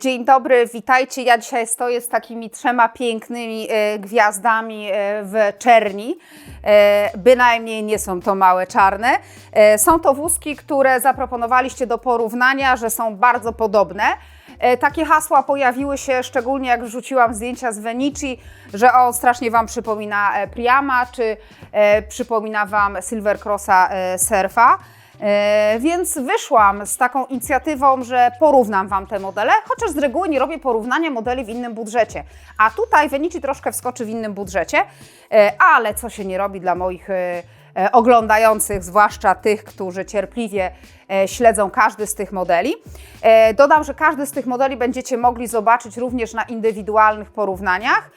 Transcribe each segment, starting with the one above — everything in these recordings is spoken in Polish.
Dzień dobry, witajcie. Ja dzisiaj stoję z takimi trzema pięknymi e, gwiazdami e, w czerni. E, bynajmniej nie są to małe czarne. E, są to wózki, które zaproponowaliście do porównania, że są bardzo podobne. E, takie hasła pojawiły się szczególnie jak wrzuciłam zdjęcia z Venici, że on strasznie Wam przypomina e, Priama, czy e, przypomina Wam Silver Crossa e, Surfa. E, Więc wyszłam z taką inicjatywą, że porównam Wam te modele, chociaż z reguły nie robię porównania modeli w innym budżecie. A tutaj Venici troszkę wskoczy w innym budżecie, e, ale co się nie robi dla moich e, oglądających, zwłaszcza tych, którzy cierpliwie śledzą każdy z tych modeli. Dodam, że każdy z tych modeli będziecie mogli zobaczyć również na indywidualnych porównaniach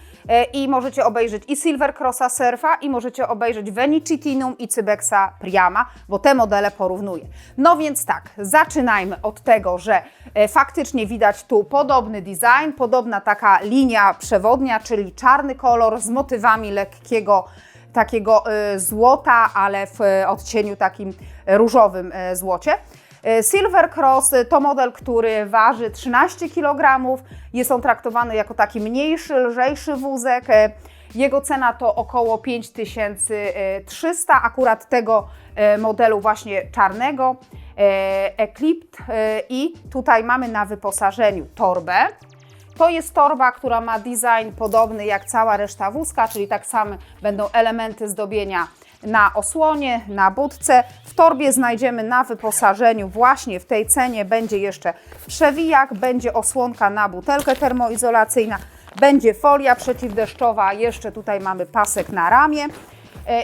i możecie obejrzeć i Silver Crossa Surfa i możecie obejrzeć Venici Tinum i Cybexa Priama, bo te modele porównuję. No więc tak, zaczynajmy od tego, że e, faktycznie widać tu podobny design, podobna taka linia przewodnia, czyli czarny kolor z motywami lekkiego takiego e, złota, ale w e, odcieniu takim różowym e, złocie. E, Silver Cross to model, który waży 13 kg. Jest on traktowany jako taki mniejszy, lżejszy wózek. E, Jego cena to około 5300, akurat tego e, modelu właśnie czarnego. Eclipse i tutaj mamy na wyposażeniu torbę. To jest torba, która ma design podobny jak cała reszta wózka, czyli tak samo będą elementy zdobienia na osłonie, na budce. W torbie znajdziemy na wyposażeniu właśnie w tej cenie będzie jeszcze przewijak, będzie osłonka na butelkę termoizolacyjna, będzie folia przeciwdeszczowa, jeszcze tutaj mamy pasek na ramię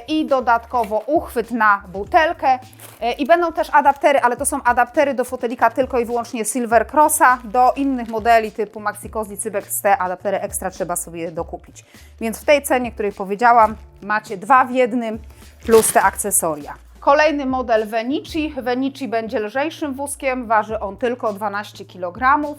i dodatkowo uchwyt na butelkę e, i będą też adaptery, ale to są adaptery do fotelika tylko i wyłącznie Silver Crossa, do innych modeli typu Maxi Cozy, Cybex T, adaptery ekstra trzeba sobie dokupić. Więc w tej cenie, której powiedziałam, macie dwa w jednym plus te akcesoria. Kolejny model Venici. Venici będzie lżejszym wózkiem, waży on tylko 12 kg.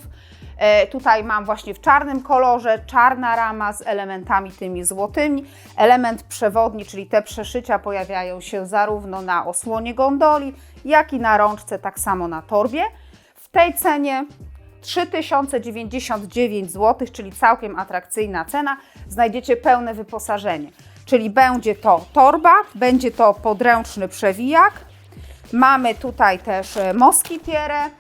E, Tutaj mam właśnie w czarnym kolorze, czarna rama z elementami tymi złotymi. Element przewodni, czyli te przeszycia pojawiają się zarówno na osłonie gondoli, jak i na rączce, tak samo na torbie. W tej cenie 3099 zł, czyli całkiem atrakcyjna cena, znajdziecie pełne wyposażenie. Czyli będzie to torba, będzie to podręczny przewijak, mamy tutaj też e, moskitierę,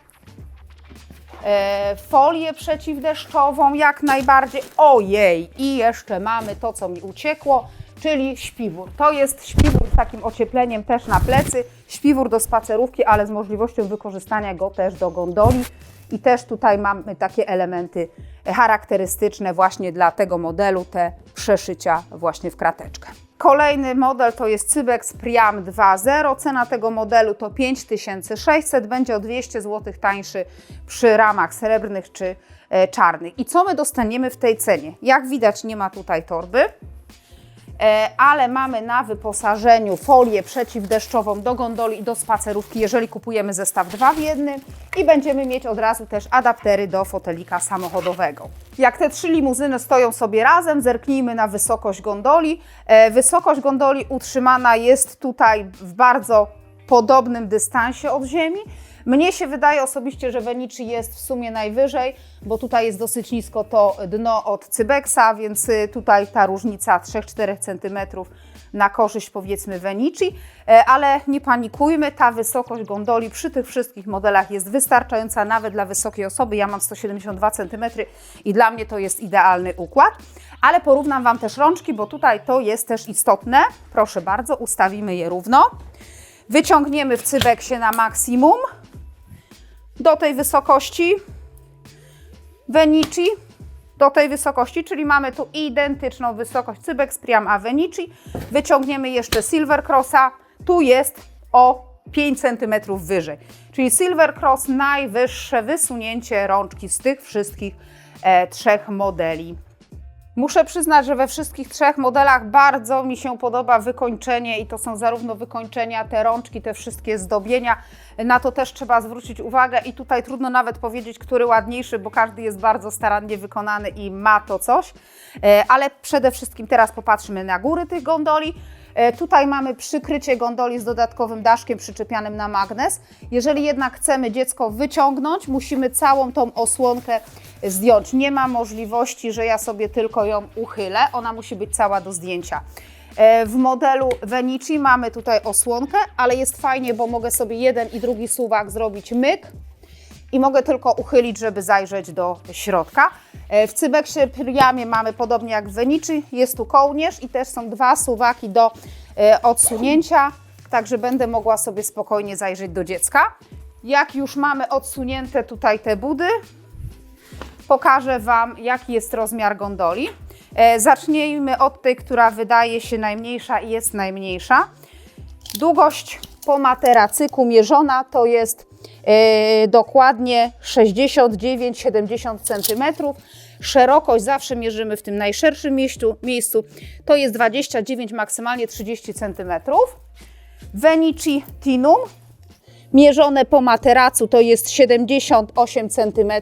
folię przeciwdeszczową jak najbardziej. Ojej, i jeszcze mamy to, co mi uciekło, czyli śpiwór. To jest śpiwór z takim ociepleniem też na plecy, śpiwór do spacerówki, ale z możliwością wykorzystania go też do gondoli. I też tutaj mamy takie elementy charakterystyczne właśnie dla tego modelu, te przeszycia właśnie w krateczkę. Kolejny model to jest Cybex Priam 2.0. Cena tego modelu to 5600, będzie o 200 zł tańszy przy ramach srebrnych czy e, czarnych. I co my dostaniemy w tej cenie? Jak widać nie ma tutaj torby, ale mamy na wyposażeniu folię przeciwdeszczową do gondoli i do spacerówki, jeżeli kupujemy zestaw 2 w 1 i będziemy mieć od razu też adaptery do fotelika samochodowego. Jak te trzy limuzyny stoją sobie razem, zerknijmy na wysokość gondoli. E, Wysokość gondoli utrzymana jest tutaj w bardzo podobnym dystansie od ziemi. Mnie się wydaje osobiście, że Venici jest w sumie najwyżej, bo tutaj jest dosyć nisko to dno od Cybexa, więc y, tutaj ta różnica 3-4 cm na korzyść powiedzmy Venici, E, ale nie panikujmy, ta wysokość gondoli przy tych wszystkich modelach jest wystarczająca nawet dla wysokiej osoby. Ja mam 172 cm i dla mnie to jest idealny układ, ale porównam Wam też rączki, bo tutaj to jest też istotne. Proszę bardzo, ustawimy je równo. Wyciągniemy w cybeksie na maksimum do tej wysokości Venici, do tej wysokości, czyli mamy tu identyczną wysokość Cybex Priam a Venici. Wyciągniemy jeszcze Silver Crossa, tu jest o 5 cm wyżej. Czyli Silver Cross najwyższe wysunięcie rączki z tych wszystkich e, trzech modeli. Muszę przyznać, że we wszystkich trzech modelach bardzo mi się podoba wykończenie i to są zarówno wykończenia, te rączki, te wszystkie zdobienia. Na to też trzeba zwrócić uwagę i tutaj trudno nawet powiedzieć, który ładniejszy, bo każdy jest bardzo starannie wykonany i ma to coś. E, Ale przede wszystkim teraz popatrzmy na góry tych gondoli. E, Tutaj mamy przykrycie gondoli z dodatkowym daszkiem przyczepianym na magnes. Jeżeli jednak chcemy dziecko wyciągnąć, musimy całą tą osłonkę zdjąć. Nie ma możliwości, że ja sobie tylko ją uchylę. Ona musi być cała do zdjęcia. E, W modelu Venici mamy tutaj osłonkę, ale jest fajnie, bo mogę sobie jeden i drugi suwak zrobić myk i mogę tylko uchylić, żeby zajrzeć do środka. E, W Cybeksie Priamie mamy podobnie jak w Venici, jest tu kołnierz i też są dwa suwaki do e, odsunięcia, także będę mogła sobie spokojnie zajrzeć do dziecka. Jak już mamy odsunięte tutaj te budy, pokażę Wam, jaki jest rozmiar gondoli. E, Zacznijmy od tej, która wydaje się najmniejsza i jest najmniejsza. Długość po materacyku mierzona to jest dokładnie 69-70 cm. Szerokość zawsze mierzymy w tym najszerszym miejscu, miejscu to jest 29, maksymalnie 30 cm. Venici Tinum mierzone po materacu to jest 78 cm.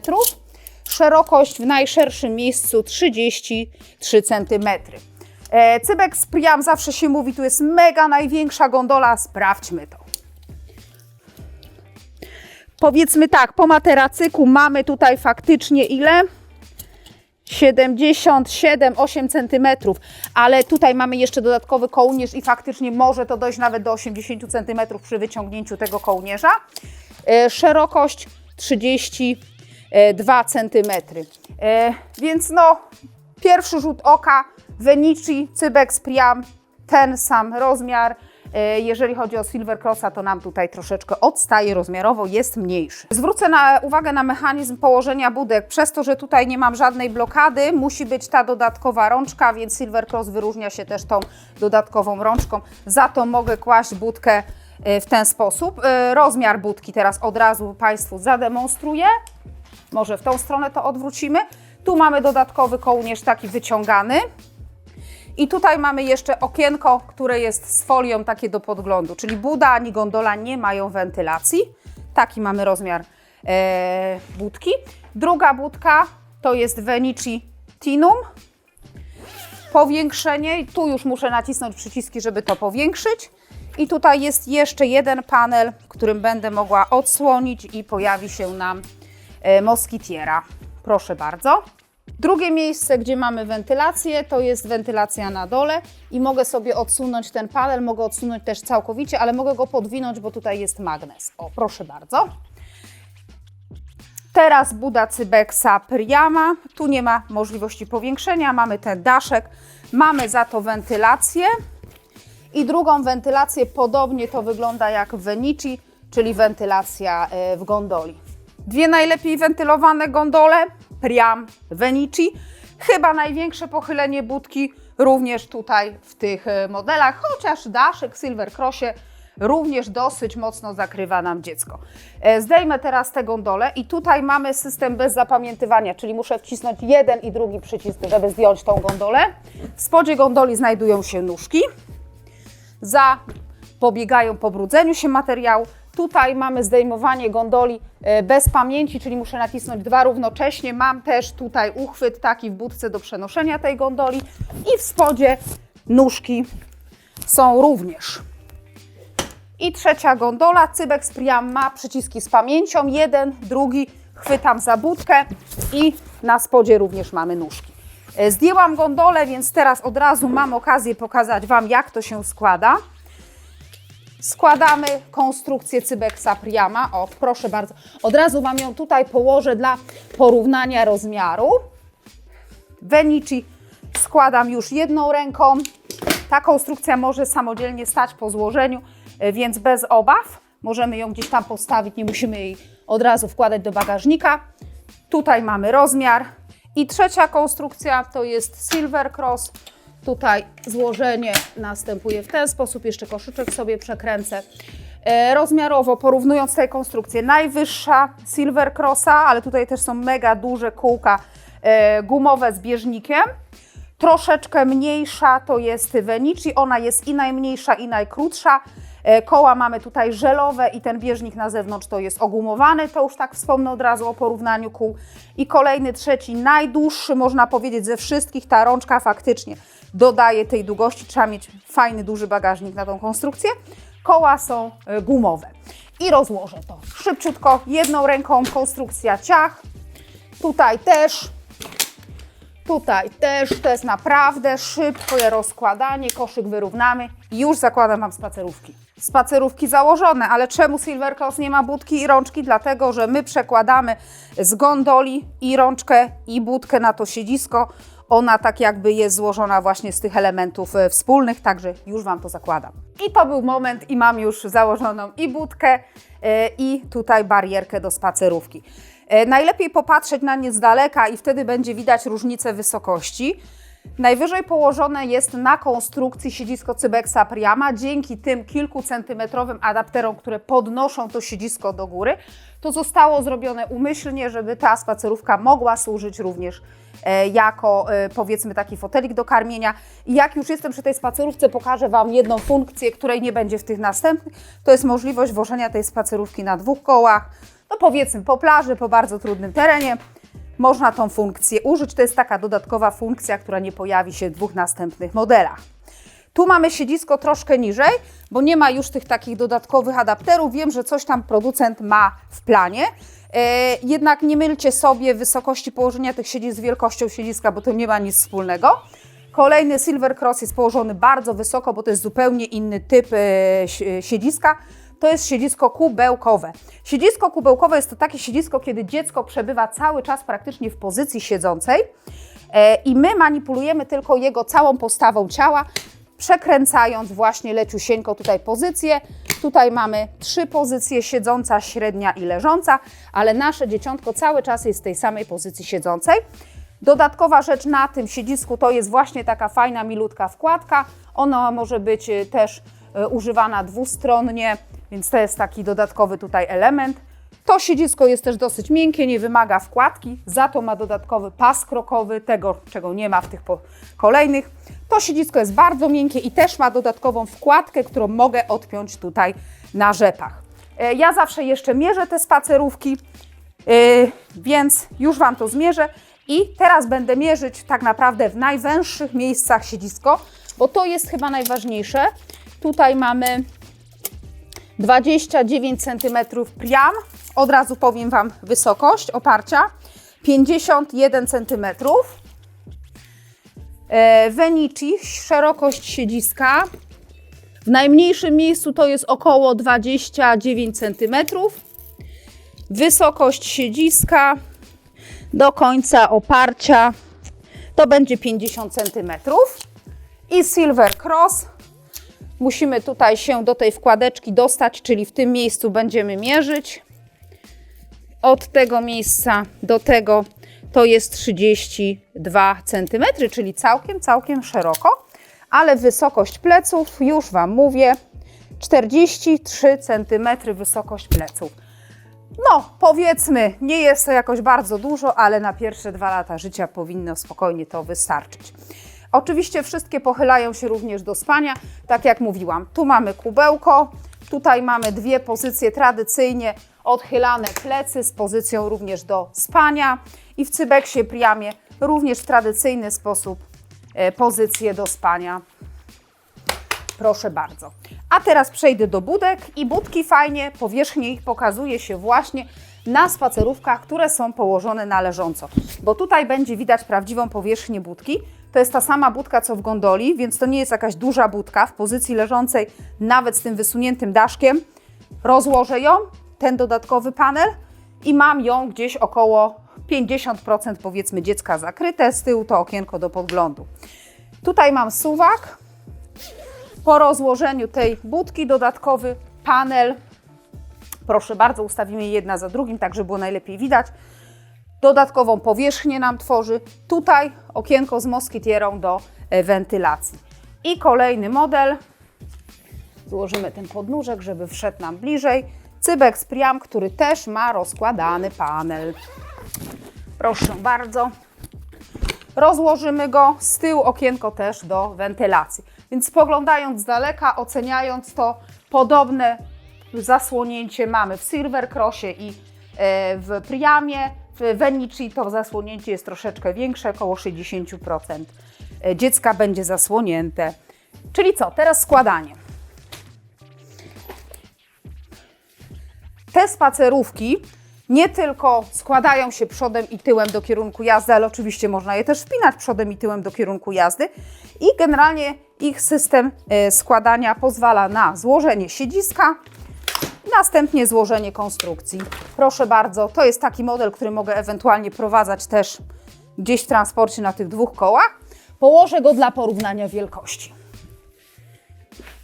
Szerokość w najszerszym miejscu 33 cm. Cybek z Priam zawsze się mówi, tu jest mega największa gondola, sprawdźmy to. Powiedzmy tak, po materacyku mamy tutaj faktycznie ile? 77-8 cm, ale tutaj mamy jeszcze dodatkowy kołnierz i faktycznie może to dojść nawet do 80 cm przy wyciągnięciu tego kołnierza. E, Szerokość 32 cm. E, Więc no, pierwszy rzut oka Venici, Cybex Priam, ten sam rozmiar. E, Jeżeli chodzi o Silver Crossa, to nam tutaj troszeczkę odstaje rozmiarowo, jest mniejszy. Zwrócę na, uwagę na mechanizm położenia budek. Przez to, że tutaj nie mam żadnej blokady, musi być ta dodatkowa rączka, więc Silver Cross wyróżnia się też tą dodatkową rączką. Za to mogę kłaść budkę e, w ten sposób. E, Rozmiar budki teraz od razu Państwu zademonstruję. Może w tą stronę to odwrócimy. Tu mamy dodatkowy kołnierz taki wyciągany. I tutaj mamy jeszcze okienko, które jest z folią takie do podglądu, czyli buda ani gondola nie mają wentylacji. Taki mamy rozmiar e, budki. Druga budka to jest Venici Tinum. Powiększenie, tu już muszę nacisnąć przyciski, żeby to powiększyć. I tutaj jest jeszcze jeden panel, którym będę mogła odsłonić i pojawi się nam e, moskitiera. Proszę bardzo. Drugie miejsce, gdzie mamy wentylację, to jest wentylacja na dole i mogę sobie odsunąć ten panel, mogę odsunąć też całkowicie, ale mogę go podwinąć, bo tutaj jest magnes. O, proszę bardzo. Teraz Buda Cybeksa Priama. Tu nie ma możliwości powiększenia, mamy ten daszek, mamy za to wentylację. I drugą wentylację, podobnie to wygląda jak w Venici, czyli wentylacja e, w gondoli. Dwie najlepiej wentylowane gondole, Priam, Venici. Chyba największe pochylenie budki również tutaj w tych e, modelach, chociaż daszek Silver Crossie również dosyć mocno zakrywa nam dziecko. E, Zdejmę teraz tę gondolę i tutaj mamy system bez zapamiętywania, czyli muszę wcisnąć jeden i drugi przycisk, żeby zdjąć tą gondolę. W spodzie gondoli znajdują się nóżki zapobiegają pobrudzeniu się materiału. Tutaj mamy zdejmowanie gondoli e, bez pamięci, czyli muszę nacisnąć dwa równocześnie. Mam też tutaj uchwyt taki w budce do przenoszenia tej gondoli i w spodzie nóżki są również. I trzecia gondola, Cybex Priam ma przyciski z pamięcią, jeden, drugi, chwytam za budkę i na spodzie również mamy nóżki. E, Zdjęłam gondolę, więc teraz od razu mam okazję pokazać Wam, jak to się składa. Składamy konstrukcję Cybexa Priama. O, proszę bardzo. Od razu Wam ją tutaj położę dla porównania rozmiaru. Venici składam już jedną ręką. Ta konstrukcja może samodzielnie stać po złożeniu, e, więc bez obaw. Możemy ją gdzieś tam postawić, nie musimy jej od razu wkładać do bagażnika. Tutaj mamy rozmiar. I trzecia konstrukcja to jest Silver Cross. Tutaj złożenie następuje w ten sposób. Jeszcze koszyczek sobie przekręcę. E, Rozmiarowo porównując tej konstrukcję, najwyższa Silver Crossa, ale tutaj też są mega duże kółka e, gumowe z bieżnikiem. Troszeczkę mniejsza to jest Venici, ona jest i najmniejsza i najkrótsza. E, Koła mamy tutaj żelowe i ten bieżnik na zewnątrz to jest ogumowany, to już tak wspomnę od razu o porównaniu kół. I kolejny, trzeci, najdłuższy można powiedzieć ze wszystkich, ta rączka faktycznie dodaje tej długości. Trzeba mieć fajny, duży bagażnik na tą konstrukcję. Koła są e, gumowe. I rozłożę to szybciutko, jedną ręką, konstrukcja ciach. Tutaj też, tutaj też, to jest naprawdę szybkie rozkładanie, koszyk wyrównamy już zakładam Wam spacerówki. Spacerówki założone, ale czemu Silver Cross nie ma budki i rączki? Dlatego, że my przekładamy z gondoli i rączkę i budkę na to siedzisko. Ona tak jakby jest złożona właśnie z tych elementów e, wspólnych, także już Wam to zakładam. I to był moment i mam już założoną i budkę e, i tutaj barierkę do spacerówki. E, Najlepiej popatrzeć na nie z daleka i wtedy będzie widać różnicę wysokości. Najwyżej położone jest na konstrukcji siedzisko Cybexa Priama. Dzięki tym kilkucentymetrowym adapterom, które podnoszą to siedzisko do góry, to zostało zrobione umyślnie, żeby ta spacerówka mogła służyć również jako e, powiedzmy taki fotelik do karmienia. I jak już jestem przy tej spacerówce, pokażę Wam jedną funkcję, której nie będzie w tych następnych. To jest możliwość włożenia tej spacerówki na dwóch kołach. No powiedzmy po plaży, po bardzo trudnym terenie można tą funkcję użyć. To jest taka dodatkowa funkcja, która nie pojawi się w dwóch następnych modelach. Tu mamy siedzisko troszkę niżej, bo nie ma już tych takich dodatkowych adapterów. Wiem, że coś tam producent ma w planie. E, jednak nie mylcie sobie wysokości położenia tych siedzisk z wielkością siedziska, bo to nie ma nic wspólnego. Kolejny Silver Cross jest położony bardzo wysoko, bo to jest zupełnie inny typ e, si- siedziska. To jest siedzisko kubełkowe. Siedzisko kubełkowe jest to takie siedzisko, kiedy dziecko przebywa cały czas praktycznie w pozycji siedzącej e, i my manipulujemy tylko jego całą postawą ciała, przekręcając właśnie leciusieńko tutaj pozycję. Tutaj mamy trzy pozycje, siedząca, średnia i leżąca, ale nasze dzieciątko cały czas jest w tej samej pozycji siedzącej. Dodatkowa rzecz na tym siedzisku to jest właśnie taka fajna, milutka wkładka. Ona może być e, też e, używana dwustronnie, więc to jest taki dodatkowy tutaj element. To siedzisko jest też dosyć miękkie, nie wymaga wkładki, za to ma dodatkowy pas krokowy, tego czego nie ma w tych kolejnych. To siedzisko jest bardzo miękkie i też ma dodatkową wkładkę, którą mogę odpiąć tutaj na rzepach. E, Ja zawsze jeszcze mierzę te spacerówki, Yy, więc już Wam to zmierzę. I teraz będę mierzyć tak naprawdę w najwęższych miejscach siedzisko, bo to jest chyba najważniejsze. Tutaj mamy 29 cm priam. Od razu powiem Wam wysokość oparcia. 51 cm. Venici, szerokość siedziska. W najmniejszym miejscu to jest około 29 cm wysokość siedziska do końca oparcia to będzie 50 cm. I Silver Cross. Musimy tutaj się do tej wkładeczki dostać, czyli w tym miejscu będziemy mierzyć. Od tego miejsca do tego to jest 32 cm, czyli całkiem, całkiem szeroko. Ale wysokość pleców, już Wam mówię, 43 cm wysokość pleców. No, powiedzmy, nie jest to jakoś bardzo dużo, ale na pierwsze dwa lata życia powinno spokojnie to wystarczyć. Oczywiście wszystkie pochylają się również do spania, tak jak mówiłam. Tu mamy kubełko, tutaj mamy dwie pozycje tradycyjnie odchylane plecy z pozycją również do spania i w cybeksie priamie również w tradycyjny sposób e, pozycje do spania Proszę bardzo. A teraz przejdę do budek i budki fajnie, powierzchnie ich pokazuje się właśnie na spacerówkach, które są położone na leżąco. Bo tutaj będzie widać prawdziwą powierzchnię budki. To jest ta sama budka co w gondoli, więc to nie jest jakaś duża budka w pozycji leżącej, nawet z tym wysuniętym daszkiem. Rozłożę ją, ten dodatkowy panel i mam ją gdzieś około 50% powiedzmy dziecka zakryte, z tyłu to okienko do podglądu. Tutaj mam suwak, po rozłożeniu tej budki dodatkowy panel. Proszę bardzo, ustawimy je jedna za drugim, tak żeby było najlepiej widać. Dodatkową powierzchnię nam tworzy. Tutaj okienko z moskitierą do e, wentylacji. I kolejny model. Złożymy ten podnóżek, żeby wszedł nam bliżej. Cybex Priam, który też ma rozkładany panel. Proszę bardzo. Rozłożymy go, z tyłu okienko też do wentylacji. Więc spoglądając z daleka, oceniając to, podobne zasłonięcie mamy w Silver Crossie i e, w Priamie. W Venici to zasłonięcie jest troszeczkę większe, około 60%. e, dziecka będzie zasłonięte. Czyli co? Teraz składanie. Te spacerówki nie tylko składają się przodem i tyłem do kierunku jazdy, ale oczywiście można je też wpinać przodem i tyłem do kierunku jazdy. I generalnie ich system e, składania pozwala na złożenie siedziska, następnie złożenie konstrukcji. Proszę bardzo, to jest taki model, który mogę ewentualnie prowadzać też gdzieś w transporcie na tych dwóch kołach. Położę go dla porównania wielkości.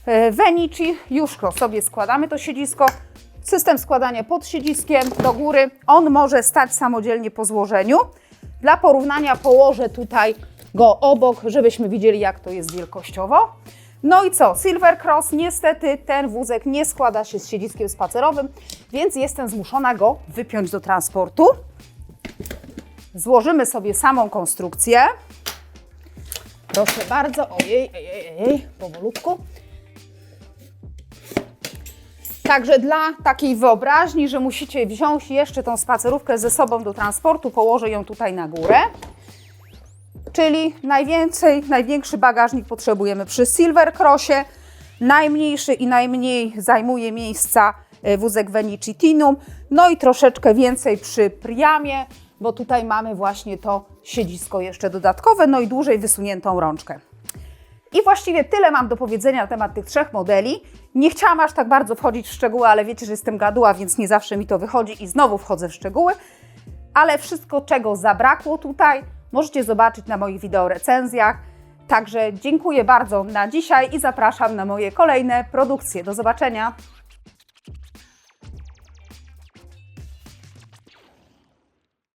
E, Venici, już go sobie składamy to siedzisko. System składania pod siedziskiem do góry. On może stać samodzielnie po złożeniu. Dla porównania położę tutaj go obok, żebyśmy widzieli jak to jest wielkościowo. No i co? Silver Cross, niestety ten wózek nie składa się z siedziskiem spacerowym, więc jestem zmuszona go wypiąć do transportu. Złożymy sobie samą konstrukcję. Proszę bardzo, ojej, ojej, ojej, powolutku. Także dla takiej wyobraźni, że musicie wziąć jeszcze tą spacerówkę ze sobą do transportu, położę ją tutaj na górę. Czyli najwięcej, największy bagażnik potrzebujemy przy Silver Crossie. Najmniejszy i najmniej zajmuje miejsca e, wózek Venici Tinum. No i troszeczkę więcej przy Priamie, bo tutaj mamy właśnie to siedzisko jeszcze dodatkowe, no i dłużej wysuniętą rączkę. I właściwie tyle mam do powiedzenia na temat tych trzech modeli. Nie chciałam aż tak bardzo wchodzić w szczegóły, ale wiecie, że jestem gaduła, więc nie zawsze mi to wychodzi i znowu wchodzę w szczegóły. Ale wszystko, czego zabrakło tutaj, możecie zobaczyć na moich wideo recenzjach. Także dziękuję bardzo na dzisiaj i zapraszam na moje kolejne produkcje. Do zobaczenia!